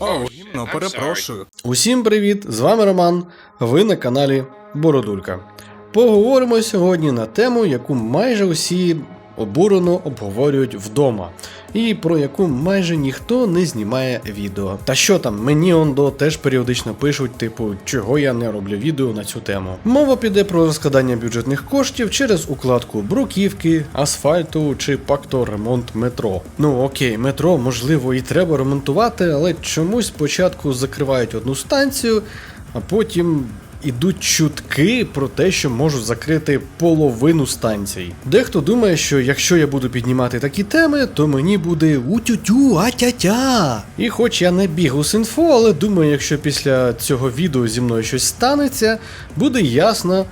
О, гімно, перепрошую. Усім привіт! З вами Роман. Ви на каналі Бородулька. Поговоримо сьогодні на тему, яку майже усі обурено обговорюють вдома, і про яку майже ніхто не знімає відео. Та що там, мені ондо теж періодично пишуть, типу, чого я не роблю відео на цю тему. Мова піде про розкладання бюджетних коштів через укладку бруківки, асфальту чи пакто ремонт метро. Ну окей, метро можливо і треба ремонтувати, але чомусь спочатку закривають одну станцію, а потім ідуть чутки про те, що можуть закрити половину станцій. Дехто думає, що якщо я буду піднімати такі теми, то мені буде утю-тю, а-тя-тя. І хоч я не бігу з інфо, але думаю, якщо після цього відео зі мною щось станеться, буде ясно,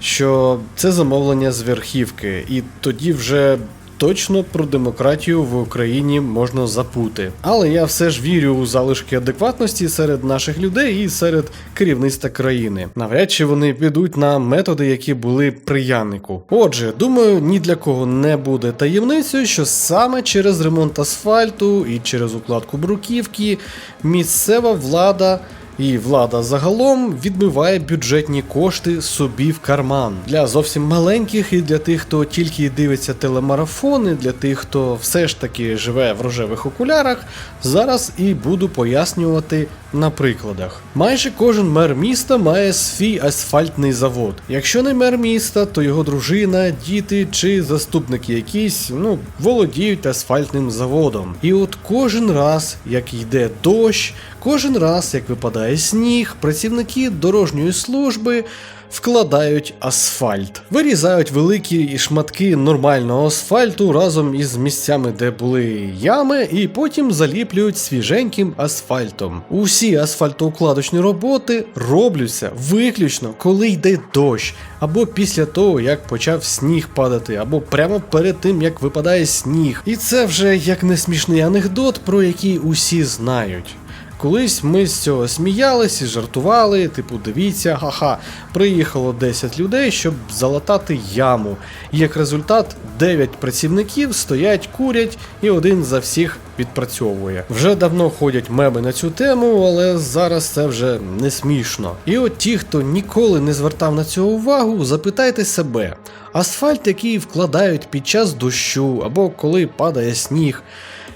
що це замовлення з верхівки, і тоді вже. Точно про демократію в Україні можна запути. Але я все ж вірю у залишки адекватності серед наших людей і серед керівництва країни. Навряд чи вони підуть на методи, які були при Янику. Отже, думаю, ні для кого не буде таємницею, що саме через ремонт асфальту і через укладку бруківки місцева влада. І влада загалом відбиває бюджетні кошти собі в карман для зовсім маленьких і для тих, хто тільки дивиться телемарафони, для тих, хто все ж таки живе в рожевих окулярах. Зараз і буду пояснювати на прикладах. Майже кожен мер міста має свій асфальтний завод. Якщо не мер міста, то його дружина, діти чи заступники якісь ну володіють асфальтним заводом. І от кожен раз, як йде дощ. Кожен раз, як випадає сніг, працівники дорожньої служби вкладають асфальт, вирізають великі шматки нормального асфальту разом із місцями, де були ями, і потім заліплюють свіженьким асфальтом. Усі асфальтоукладочні роботи робляться виключно, коли йде дощ, або після того, як почав сніг падати, або прямо перед тим, як випадає сніг. І це вже як не смішний анекдот, про який усі знають. Колись ми з цього сміялись і жартували, типу, дивіться, ха-ха, приїхало 10 людей, щоб залатати яму. Як результат, 9 працівників стоять, курять, і один за всіх відпрацьовує. Вже давно ходять меми на цю тему, але зараз це вже не смішно. І от ті, хто ніколи не звертав на це увагу, запитайте себе: асфальт, який вкладають під час дощу або коли падає сніг.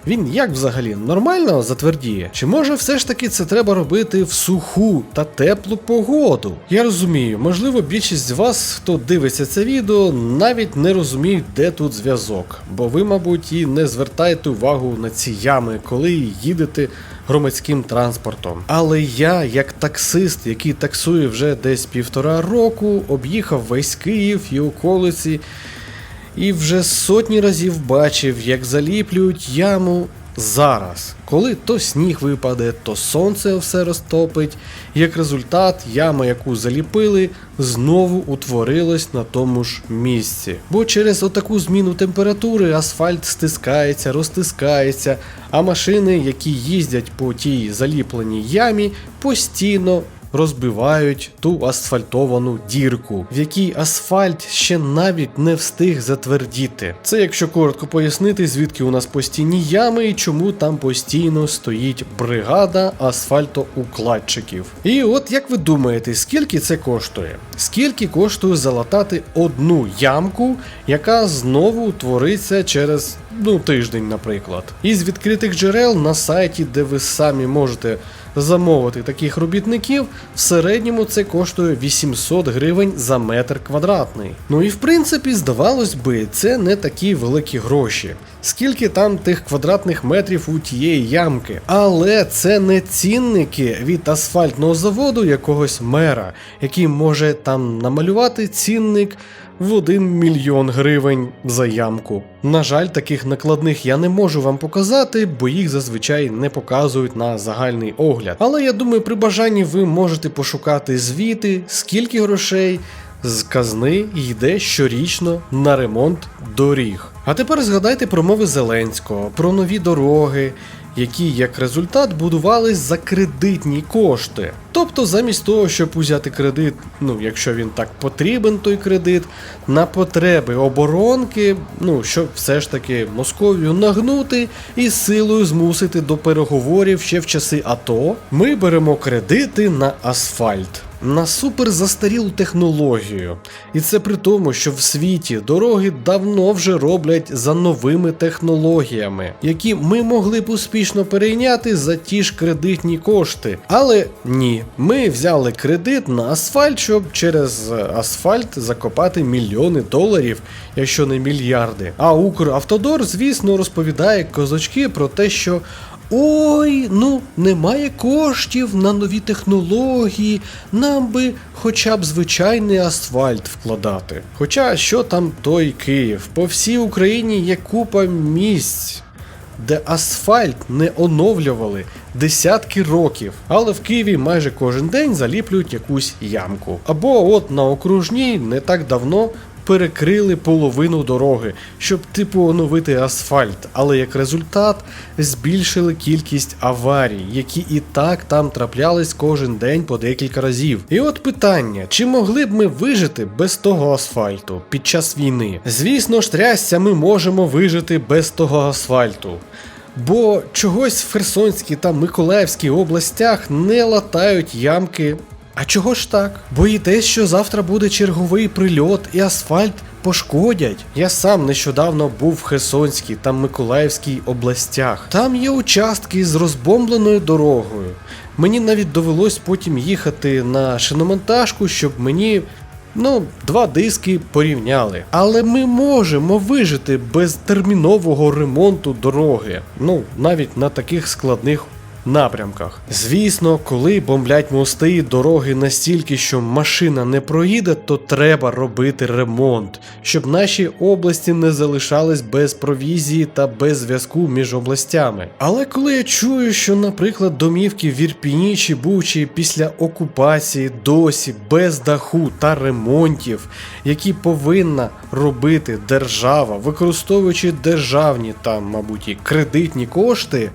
Він як взагалі нормально затвердіє? Чи може все ж таки це треба робити в суху та теплу погоду? Я розумію, можливо, більшість з вас, хто дивиться це відео, навіть не розуміють, де тут зв'язок, бо ви, мабуть, і не звертаєте увагу на ці ями, коли їдете громадським транспортом. Але я, як таксист, який таксує вже десь півтора року, об'їхав весь Київ і околиці. І вже сотні разів бачив, як заліплюють яму зараз, коли то сніг випаде, то сонце все розтопить. Як результат, яма, яку заліпили, знову утворилась на тому ж місці. Бо через отаку зміну температури асфальт стискається, розтискається, а машини, які їздять по тій заліпленій ямі, постійно розбивають ту асфальтовану дірку, в якій асфальт ще навіть не встиг затвердіти. Це якщо коротко пояснити, звідки у нас постійні ями і чому там постійно стоїть бригада асфальтоукладчиків. І от як ви думаєте, скільки це коштує? Скільки коштує залатати одну ямку, яка знову утвориться через ну тиждень, наприклад? Із відкритих джерел на сайті, де ви самі можете замовити таких робітників, в середньому це коштує 800 гривень за метр квадратний. Ну і в принципі, здавалось би, це не такі великі гроші. Скільки там тих квадратних метрів у тієї ямки. Але це не цінники від асфальтного заводу якогось мера, який може там намалювати цінник в 1 мільйон гривень за ямку. На жаль, таких накладних я не можу вам показати, бо їх зазвичай не показують на загальний огляд. Але я думаю, при бажанні ви можете пошукати звіти, скільки грошей з казни йде щорічно на ремонт доріг. А тепер згадайте про мови Зеленського, про нові дороги, які як результат будувались за кредитні кошти. Тобто, замість того, щоб узяти кредит, ну якщо він так потрібен, той кредит, на потреби оборонки, ну щоб все ж таки Московію нагнути і силою змусити до переговорів ще в часи АТО, ми беремо кредити на асфальт. На супер застарілу технологію. І це при тому, що в світі дороги давно вже роблять за новими технологіями, які ми могли б успішно перейняти за ті ж кредитні кошти. Але ні, ми взяли кредит на асфальт, щоб через асфальт закопати мільйони доларів, якщо не мільярди. А Укравтодор, звісно, розповідає козачки про те, що. Ой, ну немає коштів на нові технології, нам би хоча б звичайний асфальт вкладати. Хоча що там той Київ? По всій Україні є купа місць, де асфальт не оновлювали десятки років, але в Києві майже кожен день заліплюють якусь ямку. Або от на окружній не так давно перекрили половину дороги, щоб типу оновити асфальт, але як результат збільшили кількість аварій, які і так там траплялись кожен день по декілька разів. І от питання: чи могли б ми вижити без того асфальту під час війни? Звісно ж, трясся, ми можемо вижити без того асфальту. Бо чогось в Херсонській та Миколаївській областях не латають ямки а чого ж так? Боїтесь, що завтра буде черговий прильот і асфальт пошкодять? Я сам нещодавно був в Херсонській та Миколаївській областях. Там є участки з розбомбленою дорогою. Мені навіть довелось потім їхати на шиномонтажку, щоб мені. Ну, два диски порівняли. Але ми можемо вижити без термінового ремонту дороги. Ну, навіть на таких складних напрямках. Звісно, коли бомблять мости і дороги настільки, що машина не проїде, то треба робити ремонт, щоб наші області не залишались без провізії та без зв'язку між областями. Але коли я чую, що, наприклад, домівки в Ірпіні чи Бучі після окупації досі без даху та ремонтів, які повинна робити держава, використовуючи державні та, мабуть, і кредитні кошти.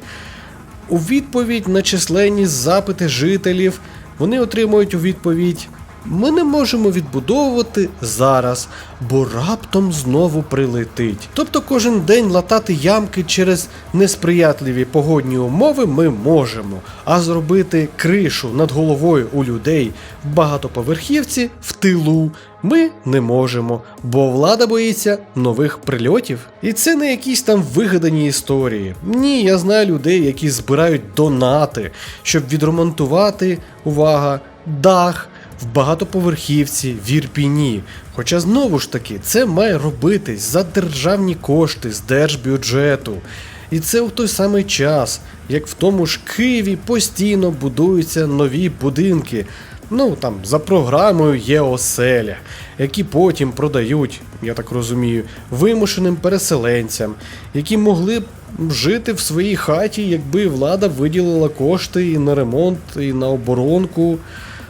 У відповідь на численні запити жителів вони отримують у відповідь: ми не можемо відбудовувати зараз, бо раптом знову прилетить. Тобто кожен день латати ямки через несприятливі погодні умови ми можемо, а зробити кришу над головою у людей в багатоповерхівці в тилу ми не можемо, бо влада боїться нових прильотів. І це не якісь там вигадані історії. Ні, я знаю людей, які збирають донати, щоб відремонтувати, увага, дах в багатоповерхівці в Ірпіні. Хоча знову ж таки це має робитись за державні кошти з держбюджету. І це в той самий час, як в тому ж Києві постійно будуються нові будинки. Ну там за програмою є оселя, які потім продають, я так розумію, вимушеним переселенцям, які могли б жити в своїй хаті, якби влада виділила кошти і на ремонт, і на оборонку.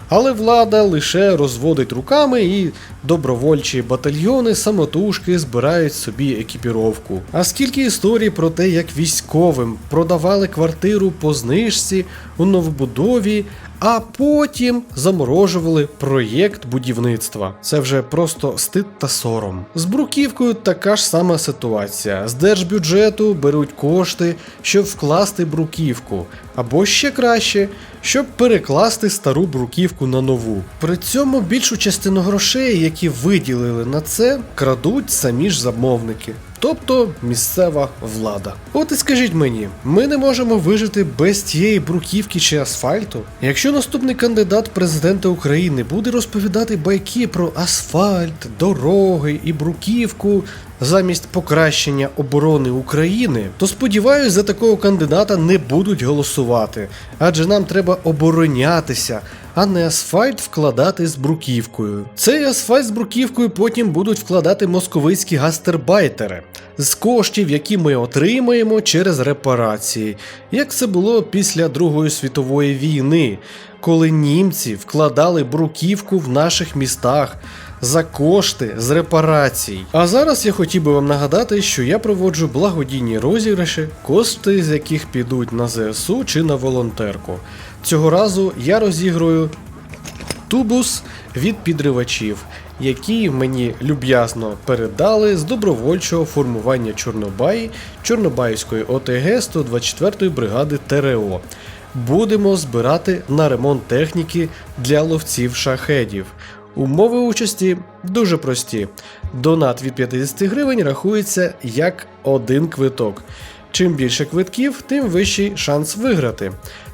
Але влада лише розводить руками і добровольчі батальйони самотужки збирають собі екіпіровку. А скільки історій про те, як військовим продавали квартиру по знижці у новобудові, а потім заморожували проєкт будівництва. Це вже просто стид та сором. З бруківкою така ж сама ситуація. З держбюджету беруть кошти, щоб вкласти бруківку, або ще краще, щоб перекласти стару бруківку на нову. При цьому більшу частину грошей, які виділили на це, крадуть самі ж замовники тобто місцева влада. От і скажіть мені, ми не можемо вижити без тієї бруківки чи асфальту. Якщо наступний кандидат президента України буде розповідати байки про асфальт, дороги і бруківку замість покращення оборони України, то сподіваюся, за такого кандидата не будуть голосувати, адже нам треба оборонятися а не асфальт вкладати з бруківкою. Цей асфальт з бруківкою потім будуть вкладати московицькі гастербайтери з коштів, які ми отримаємо через репарації, як це було після Другої світової війни, коли німці вкладали бруківку в наших містах за кошти з репарацій. А зараз я хотів би вам нагадати, що я проводжу благодійні розіграші, кошти з яких підуть на ЗСУ чи на волонтерку. Цього разу я розіграю тубус від підривачів, які мені люб'язно передали з добровольчого формування Чорнобаї Чорнобаївської ОТГ 124-ї бригади ТРО. Будемо збирати на ремонт техніки для ловців шахедів. Умови участі дуже прості. Донат від 50 гривень рахується як один квиток. Чим більше квитків, тим вищий шанс виграти.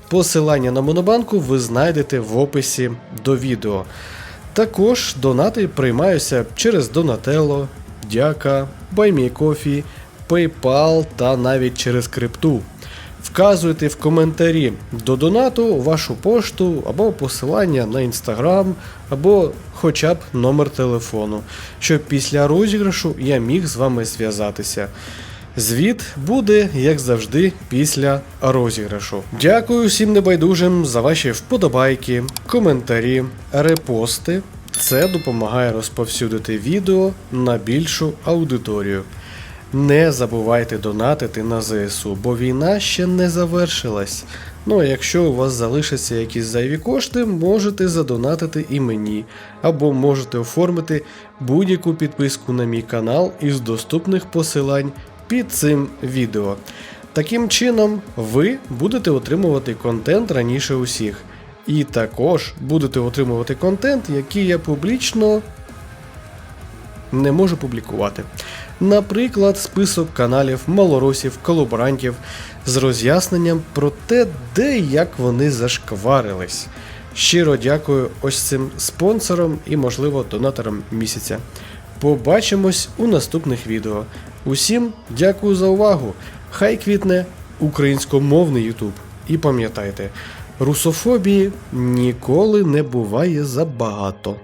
Посилання на монобанку ви знайдете в описі до відео. Також донати приймаються через Donatello, Дяка, BuyMeCoffee, PayPal та навіть через крипту. Вказуйте в коментарі до донату вашу пошту або посилання на інстаграм, або хоча б номер телефону, щоб після розіграшу я міг з вами зв'язатися. Звіт буде, як завжди, після розіграшу. Дякую всім небайдужим за ваші вподобайки, коментарі, репости. Це допомагає розповсюдити відео на більшу аудиторію. Не забувайте донатити на ЗСУ, бо війна ще не завершилась. Ну а якщо у вас залишаться якісь зайві кошти, можете задонатити і мені, або можете оформити будь-яку підписку на мій канал із доступних посилань під цим відео. Таким чином, ви будете отримувати контент раніше усіх. І також будете отримувати контент, який я публічно не можу публікувати. Наприклад, список каналів малоросів, колаборантів з роз'ясненням про те, де і як вони зашкварились. Щиро дякую ось цим спонсорам і, можливо, донаторам місяця. Побачимось у наступних відео. Усім дякую за увагу. Хай квітне українськомовний Ютуб. І пам'ятайте, русофобії ніколи не буває забагато.